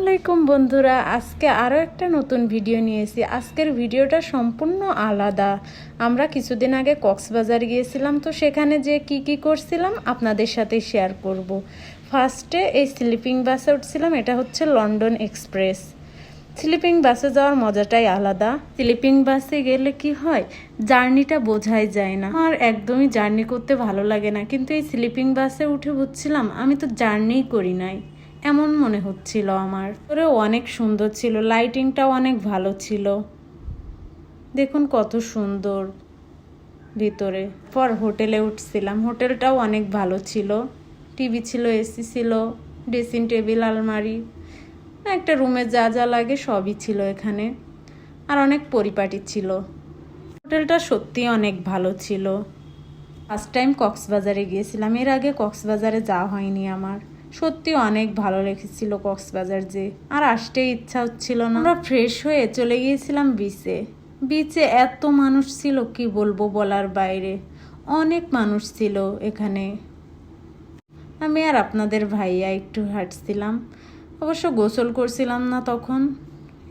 আলাইকুম বন্ধুরা, আজকে আরও একটা নতুন ভিডিও নিয়েছি আজকের ভিডিওটা সম্পূর্ণ আলাদা। আমরা কিছুদিন আগে কক্সবাজার গিয়েছিলাম, তো সেখানে যে কি কি করছিলাম আপনাদের সাথে শেয়ার করব। ফার্স্টে এই স্লিপিং বাসে উঠছিলাম, এটা হচ্ছে লন্ডন এক্সপ্রেস স্লিপিং বাসে যাওয়ার মজাটাই আলাদা। স্লিপিং বাসে গেলে কি হয় জার্নিটা বোঝাই যায় না। আর একদমই জার্নি করতে ভালো লাগে না। কিন্তু এই স্লিপিং বাসে উঠে বুঝছিলাম, আমি তো জার্নিই করি নাই। এমন মনে হচ্ছিল আমার। ওরে অনেক সুন্দর ছিল লাইটিংটাও অনেক ভালো ছিল। দেখুন কত সুন্দর ভিতরে। পর হোটেলে উঠছিলাম, হোটেলটাও অনেক ভালো ছিল। টিভি ছিল এসি ছিল ড্রেসিং টেবিল আলমারি, একটা রুমে যা যা লাগে সবই ছিল এখানে। আর অনেক পরিপাটি ছিল। হোটেলটা সত্যি অনেক ভালো ছিল। ফার্স্ট টাইম কক্সবাজারে গিয়েছিলাম, এর আগে কক্সবাজারে যাওয়া হয়নি আমার। সত্যি অনেক ভালো লেগেছিল কক্সবাজার যে। আর আসতে ইচ্ছা হচ্ছিল না। আমরা ফ্রেশ হয়ে চলে গিয়েছিলাম বিচে বিচে এত মানুষ ছিল, কি বলব বলার বাইরে। অনেক মানুষ ছিল এখানে। আমি আর আপনাদের ভাইয়া একটু হাঁটছিলাম। অবশ্য গোসল করছিলাম না তখন।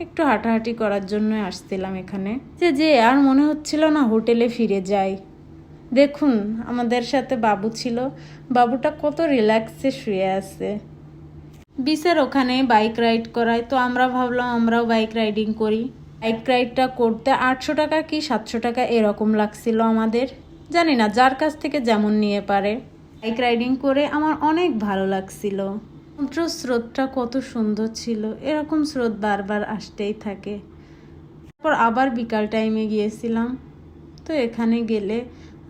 একটু হাঁটাহাঁটি করার জন্য আসছিলাম এখানে। যে যে আর মনে হচ্ছিল না হোটেলে ফিরে যাই। দেখুন, আমাদের সাথে বাবু ছিল। বাবুটা কত রিল্যাক্সে শুয়ে আছে। বিচের ওখানে বাইক রাইড করায়। তো আমরা ভাবলাম, আমরাও বাইক রাইডিং করি। বাইক রাইডটা করতে আটশো টাকা কি সাতশো টাকা এরকম লাগছিল আমাদের? জানি না, যার কাছ থেকে যেমন নিয়ে পারে। বাইক রাইডিং করে আমার অনেক ভালো লাগছিল। সমুদ্র স্রোতটা কত সুন্দর ছিল। এরকম স্রোত বারবার আসতেই থাকে। তারপর আবার বিকাল টাইমে গিয়েছিলাম। তো এখানে গেলে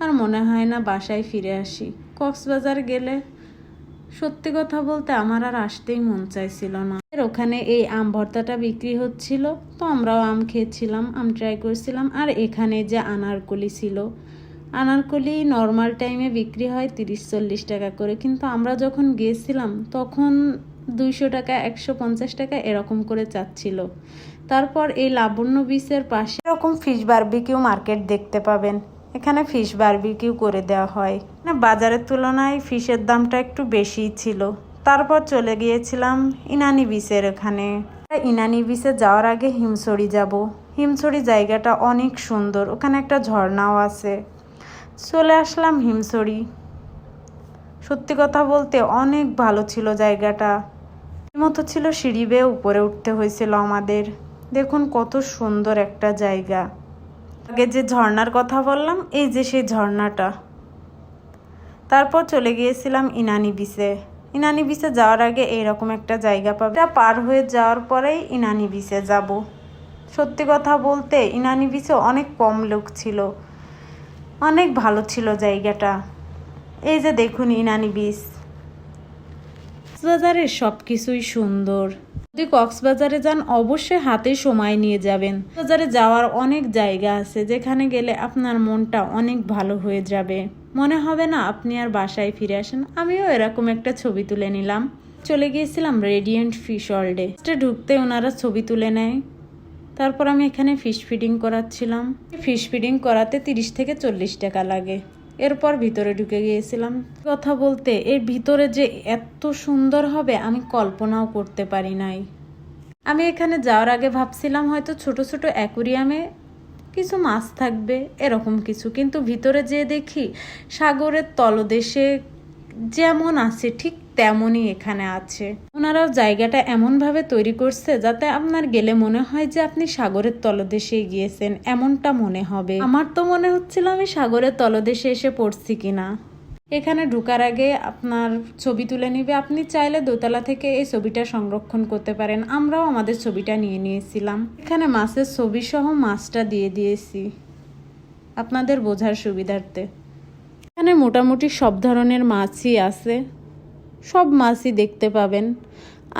আর মনে হয় না বাসায় ফিরে আসি। কক্সবাজার গেলে সত্যি কথা বলতে আমার আর আসতেই মন চাইছিল না। এর ওখানে এই আম ভর্তাটা বিক্রি হচ্ছিল, তো আমরাও আম খেয়েছিলাম, আম ট্রাই করছিলাম, আর এখানে যে আনারকলি ছিল। আনারকলি নর্মাল টাইমে বিক্রি হয় তিরিশ চল্লিশ টাকা করে, কিন্তু আমরা যখন গিয়েছিলাম, তখন দুইশো টাকা, একশো পঞ্চাশ টাকা এরকম করে চাচ্ছিল। তারপর এই লাবণ্য বিচের পাশে এরকম ফিশ বারবিকিউ মার্কেট দেখতে পাবেন। এখানে ফিশ বারবিকিউ করে দেওয়া হয়। না, বাজারের তুলনায় ফিশের দামটা একটু বেশিই ছিল। তারপর চলে গিয়েছিলাম ইনানি বিচের এখানে ইনানি বিচে যাওয়ার আগে হিমছড়ি যাব। হিমছড়ি জায়গাটা অনেক সুন্দর। ওখানে একটা ঝর্ণাও আছে। চলে আসলাম হিমছড়ি। সত্যি কথা বলতে অনেক ভালো ছিল জায়গাটা। মতো ছিল সিঁড়ি বেয়ে উপরে উঠতে হয়েছিল আমাদের। দেখুন কত সুন্দর একটা জায়গা। আগে যে ঝর্ণার কথা বললাম, এই যে সেই ঝর্ণাটা। তারপর চলে গিয়েছিলাম ইনানি বিচে। ইনানি বিচে যাওয়ার আগে এইরকম একটা জায়গা পাবে। পার হয়ে যাওয়ার পরেই ইনানি বিচে যাব। সত্যি কথা বলতে, ইনানি বিচে অনেক কম লোক ছিল। অনেক ভালো ছিল জায়গাটা। এই যে দেখুন ইনানি বিচ। কক্সবাজারের সব কিছুই সুন্দর। যদি কক্সবাজারে যান, অবশ্যই হাতে সময় নিয়ে যাবেন। বাজারে যাওয়ার অনেক জায়গা আছে, যেখানে গেলে আপনার মনটা অনেক ভালো হয়ে যাবে। মনে হবে না, আপনি আর বাসায় ফিরে আসেন। আমিও এরকম একটা ছবি তুলে নিলাম। চলে গিয়েছিলাম রেডিয়েন্ট ফিশ ওয়ার্ল্ডে ঢুকতে ওনারা ছবি তুলে নেয়। তারপর আমি এখানে ফিশ ফিডিং করাচ্ছিলাম। ফিশ ফিডিং করাতে তিরিশ থেকে চল্লিশ টাকা লাগে। এরপর ভিতরে ঢুকে গিয়েছিলাম। কথা বলতে, এর ভিতরে যে এত সুন্দর হবে, আমি কল্পনাও করতে পারি নাই। আমি এখানে যাওয়ার আগে ভাবছিলাম, হয়তো ছোট ছোট অ্যাকুরিয়ামে কিছু মাছ থাকবে, এরকম কিছু। কিন্তু ভিতরে যেয়ে দেখি, সাগরের তলদেশে যেমন আছে, ঠিক তেমনই এখানে আছে। ওনারাও জায়গাটা এমনভাবে তৈরি করছে যাতে আপনার গেলে মনে হয় যে আপনি সাগরের তলদেশে গিয়েছেন, এমনটা মনে হবে। আমার তো মনে হচ্ছিল আমি সাগরের তলদেশে এসে পড়ছি কিনা। এখানে ঢুকার আগে আপনার ছবি তুলে নিবে। আপনি চাইলে দোতলা থেকে এই ছবিটা সংরক্ষণ করতে পারেন। আমরাও আমাদের ছবিটা নিয়ে নিয়েছিলাম। এখানে মাছের ছবি সহ মাছটা দিয়ে দিয়েছি। আপনাদের বোঝার সুবিধার্থে। এখানে মোটামুটি সব ধরনের মাছই আছে। সব মাছই দেখতে পাবেন।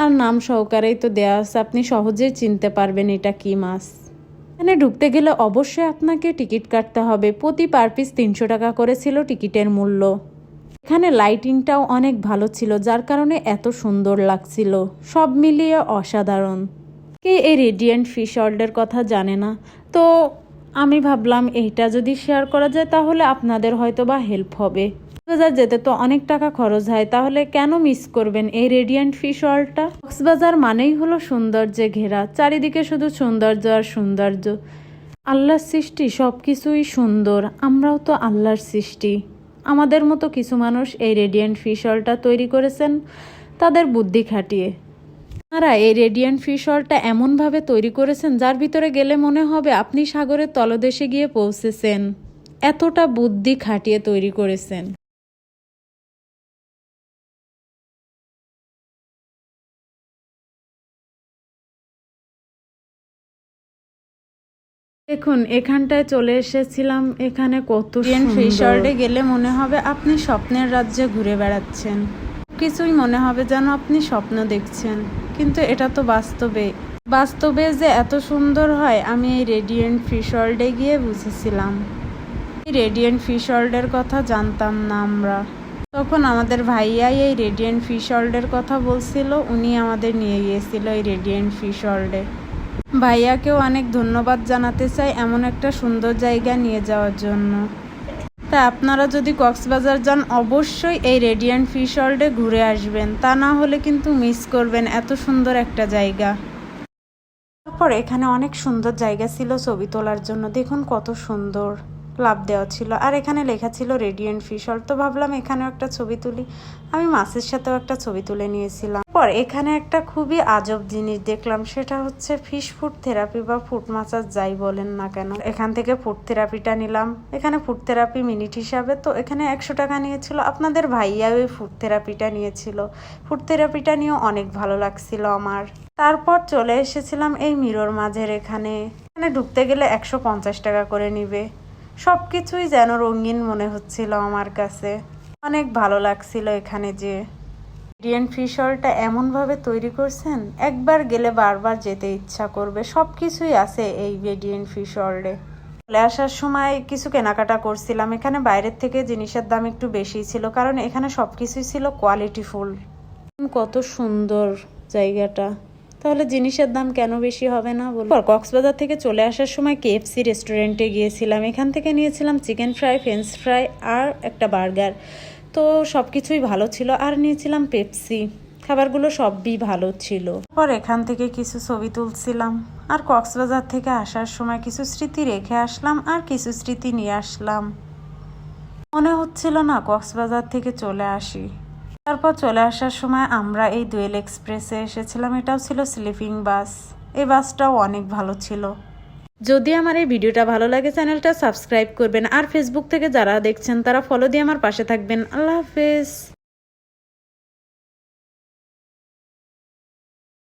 আর নাম সহকারেই তো দেওয়া আছে, আপনি সহজেই চিনতে পারবেন এটা কি মাছ। এখানে ঢুকতে গেলে অবশ্যই আপনাকে টিকিট কাটতে হবে। প্রতি পার পিস তিনশো টাকা করে ছিল টিকিটের মূল্য। এখানে লাইটিংটাও অনেক ভালো ছিল, যার কারণে এত সুন্দর লাগছিল। সব মিলিয়ে অসাধারণ। কে এই রেডিয়েন্ট ফিশ ওয়ার্ল্ডের কথা জানে না? তো আমি ভাবলাম, এইটা যদি শেয়ার করা যায়, তাহলে আপনাদের হয়তো বা হেল্প হবে। কক্সবাজার যেতে তো অনেক টাকা খরচ হয়, তাহলে কেন মিস করবেন এই রেডিয়েন্ট ফিশ ওয়ার্ল্ডটা কক্সবাজার মানেই হলো সৌন্দর্যে ঘেরা, চারিদিকে শুধু সৌন্দর্য আর সৌন্দর্য। আল্লাহর সৃষ্টি সব কিছুই সুন্দর, আমরাও তো আল্লাহর সৃষ্টি। আমাদের মতো কিছু মানুষ এই রেডিয়েন্ট ফিশ ওয়ার্ল্ডটা তৈরি করেছেন, তাদের বুদ্ধি খাটিয়ে। তারা এই রেডিয়েন্ট ফিশ ওয়ার্ল্ডটা এমনভাবে তৈরি করেছেন, যার ভিতরে গেলে মনে হবে আপনি সাগরের তলদেশে গিয়ে পৌঁছেছেন। এতটা বুদ্ধি খাটিয়ে তৈরি করেছেন। দেখুন এখানটায় চলে এসেছিলাম এখানে কত ওয়ার্ল্ডে গেলে মনে হবে আপনি স্বপ্নের রাজ্যে ঘুরে বেড়াচ্ছেন। কিছুই মনে হবে যেন আপনি স্বপ্ন দেখছেন। কিন্তু এটা তো বাস্তবে। বাস্তবে যে এত সুন্দর হয় আমি এই রেডিয়েন্ট ফিশ ওয়ার্ল্ডে গিয়ে বুঝেছিলাম। এই রেডিয়েন্ট ফিশ ওয়ার্ল্ডের কথা জানতাম না আমরা। তখন আমাদের ভাইয়াই এই রেডিয়েন্ট ফিশ ওয়ার্ল্ডের কথা বলছিল উনি আমাদের নিয়ে গিয়েছিল এই রেডিয়েন্ট ফিশ ওয়ার্ল্ডে ভাইয়াকেও অনেক ধন্যবাদ জানাতে চাই এমন একটা সুন্দর জায়গা নিয়ে যাওয়ার জন্য। তা আপনারা যদি কক্সবাজার যান, অবশ্যই এই রেডিয়েন্ট ফিশ ওয়ার্ল্ডে ঘুরে আসবেন। তা না হলে কিন্তু মিস করবেন এত সুন্দর একটা জায়গা। তারপর এখানে অনেক সুন্দর জায়গা ছিল ছবি তোলার জন্য। দেখুন কত সুন্দর লাভ দেওয়া ছিল। আর এখানে লেখা ছিল রেডিয়েন্ট ফিশ ওয়ার্ল্ড তো ভাবলাম এখানেও একটা ছবি তুলি। আমি মাছের সাথেও একটা ছবি তুলে নিয়েছিলাম। পর এখানে একটা খুবই আজব জিনিস দেখলাম, সেটা হচ্ছে ফিশ ফুড থেরাপি বা ফুড মাসাজ যাই বলেন না কেন। এখান থেকে ফুড থেরাপিটা নিলাম। এখানে ফুড থেরাপি মিনিট হিসাবে তো এখানে একশো টাকা নিয়েছিল। আপনাদের ভাইয়া ওই ফুড থেরাপিটা নিয়েছিল। ফুড থেরাপিটা নিয়েও অনেক ভালো লাগছিল আমার। তারপর চলে এসেছিলাম এই মিরর মাঝের এখানে। এখানে ঢুকতে গেলে একশো পঞ্চাশ টাকা করে নিবে। সব কিছুই যেন রঙিন মনে হচ্ছিল আমার কাছে। অনেক ভালো লাগছিল এখানে যে ইন্ডিয়ান ফিশ হলটা এমনভাবে তৈরি করছেন, একবার গেলে বারবার যেতে ইচ্ছা করবে। সব কিছুই আছে এই রেডিয়েন্ট ফিশ ওয়ার্ল্ডে চলে আসার সময় কিছু কেনাকাটা করছিলাম, এখানে বাইরের থেকে জিনিসের দাম একটু বেশি ছিল, কারণ এখানে সব কিছুই ছিল কোয়ালিটিফুল কত সুন্দর জায়গাটা। তাহলে জিনিসের দাম কেন বেশি হবে না বলব কক্সবাজার থেকে চলে আসার সময় কেএফসি রেস্টুরেন্টে গিয়েছিলাম, এখান থেকে নিয়েছিলাম চিকেন ফ্রাই ফ্রেঞ্চ ফ্রাই আর একটা বার্গার তো সব কিছুই ভালো ছিল। আর নিয়েছিলাম পেপসি। খাবারগুলো সবই ভালো ছিল। পর এখান থেকে কিছু ছবি তুলছিলাম। আর কক্সবাজার থেকে আসার সময় কিছু স্মৃতি রেখে আসলাম আর কিছু স্মৃতি নিয়ে আসলাম। মনে হচ্ছিল না কক্সবাজার থেকে চলে আসি। তারপর চলে আসার সময় আমরা এই দুয়েল এক্সপ্রেসে এসেছিলাম। এটাও ছিল স্লিপিং বাস। এই বাসটাও অনেক ভালো ছিল। যদি আমার এই ভিডিওটা ভালো লাগে, চ্যানেলটা সাবস্ক্রাইব করবেন। আর ফেসবুক থেকে যারা দেখছেন, তারা ফলো দিয়ে আমার পাশে থাকবেন। আল্লাহ হাফেজ।